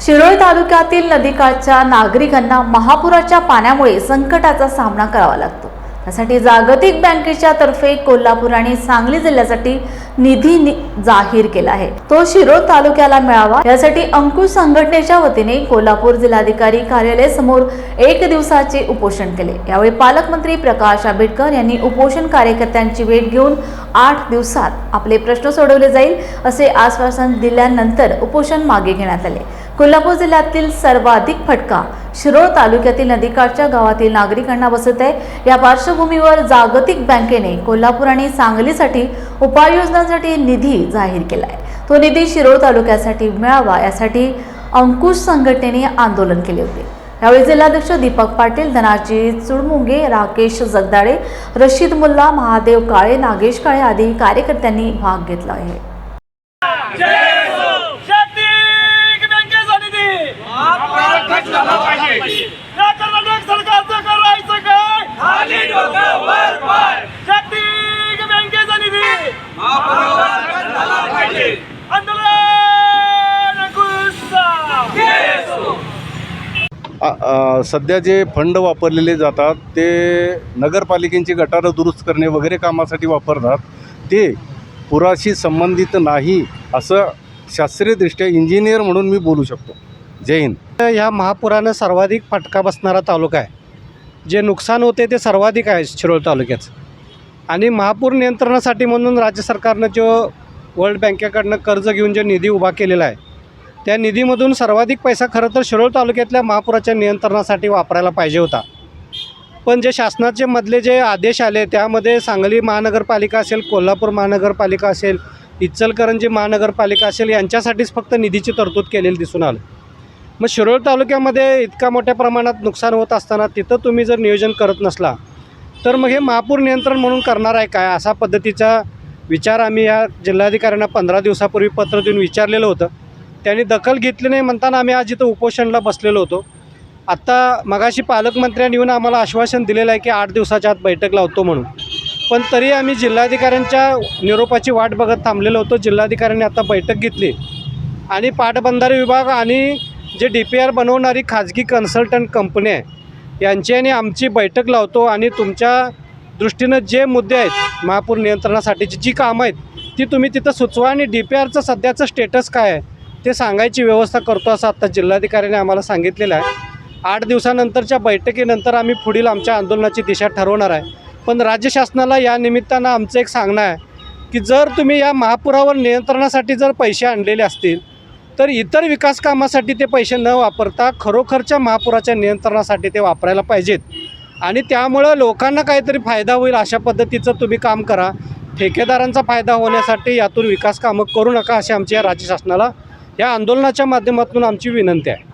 शिरोळ तालुक्यातील नदीकाठच्या नागरिकांना महापुराच्या पाण्यामुळे संकटाचा सामना करावा लागतो. त्यासाठी जागतिक बँकेच्या तर्फे कोल्हापूर आणि सांगली जिल्ह्यासाठी निधी नि- जाहीर केला आहे. तो शिरोळ तालुक्याला मिळावा. यासाठी अंकुश संघटनेच्या वतीने कोल्हापूर जिल्हाधिकारी कार्यालय समोर एक दिवसाचे उपोषण केले. यावेळी पालकमंत्री प्रकाश आंबेडकर यांनी उपोषण कार्यकर्त्यांची भेट घेऊन आठ दिवसात आपले प्रश्न सोडवले जाईल असे आश्वासन दिल्यानंतर उपोषण मागे घेण्यात आले. कोल्हापूर जिल्ह्यातील सर्वाधिक फटका शिरोळ तालुक्यातील नदीकाठच्या गावातील नागरिकांना बसत आहे. या पार्श्वभूमीवर जागतिक बँकेने कोल्हापूर आणि सांगलीसाठी उपाययोजनांसाठी निधी जाहीर केला आहे तो निधी शिरोळ तालुक्यासाठी मिळावा यासाठी अंकुश संघटनेने आंदोलन केले होते. यावेळी जिल्हाध्यक्ष दीपक पाटील धनाजी चुडमुंगे राकेश जगदाळे रशीद मुल्ला महादेव काळे नागेश काळे आदी कार्यकर्त्यांनी भाग घेतला आहे. सध्या जे फंड वापरलेले जातात ते नगरपालिकेची गटारं दुरुस्त करणे वगैरे कामासाठी वापरतात ते पुराशी संबंधित नाही असं शास्त्रीयदृष्ट्या इंजिनियर म्हणून मी बोलू शकतो. जय हिंद. ह्या महापुरानं सर्वाधिक फटका बसणारा तालुका आहे. जे नुकसान होते ते सर्वाधिक आहे शिरोळ तालुक्याचं आणि महापूर नियंत्रणासाठी म्हणून राज्य सरकारनं जो वर्ल्ड बँकेकडनं कर्ज घेऊन जो निधी उभा केलेला आहे त्या निधीमधून सर्वाधिक पैसा खरं तर शिरोळ तालुक्यातल्या महापुराच्या नियंत्रणासाठी वापरायला पाहिजे होता. पण जे शासनाचे मधले जे आदेश आले त्यामध्ये सांगली महानगरपालिका असेल कोल्हापूर महानगरपालिका असेल इचलकरंजी महानगरपालिका असेल यांच्यासाठीच फक्त निधीची तरतूद केलेली दिसून आलं. मग शिरोळ तालुक्यामध्ये इतका मोठ्या प्रमाणात नुकसान होत असताना तिथं तुम्ही जर नियोजन करत नसला तर मग हे महापूर नियंत्रण म्हणून करणार आहे काय? असा पद्धतीचा विचार आम्ही या जिल्हाधिकाऱ्यांना पंधरा दिवसापूर्वी पत्र देऊन विचारलेलं होतं. त्यांनी दखल घेतली नाही म्हणताना आम्ही आज इथं उपोषणला बसलेलो होतो. आत्ता मगाशी पालकमंत्र्यांनी येऊन आम्हाला आश्वासन दिलेलं आहे की आठ दिवसाच्या आत बैठक लावतो म्हणून. पण तरी आम्ही जिल्हाधिकाऱ्यांच्या निरोपाची वाट बघत थांबलेलो होतो. जिल्हाधिकाऱ्यांनी आता बैठक घेतली. आणि पाटबंधारे विभाग आणि जे डी पी आर बनवणारी खाजगी कन्सल्टंट कंपनी आहे यांची आणि आमची बैठक लावतो आणि तुमच्या दृष्टीनं जे मुद्दे आहेत महापूर नियंत्रणासाठीची जी कामं आहेत ती तुम्ही तिथं सुचवा आणि डी पी आरचं सध्याचं स्टेटस काय आहे ते सांगायची व्यवस्था करतो असं आत्ता जिल्हाधिकाऱ्याने आम्हाला सांगितलेलं आहे. आठ दिवसानंतरच्या बैठकीनंतर आम्ही पुढील आमच्या आंदोलनाची दिशा ठरवणार आहे. पण राज्य शासनाला या निमित्तानं आमचं एक सांगणं आहे की जर तुम्ही या महापुरावर नियंत्रणासाठी जर पैसे आणलेले असतील तर इतर विकास कामासाठी ते पैसे न वापरता खरोखरच्या महापुराच्या नियंत्रणासाठी ते वापरायला पाहिजेत. आणि त्यामुळं लोकांना काहीतरी फायदा होईल अशा पद्धतीचं तुम्ही काम करा. ठेकेदारांचा फायदा होण्यासाठी यातून विकास कामं करू नका अशी आमची या राज्य शासनाला या आंदोलनाच्या माध्यमातून आमची विनंती आहे.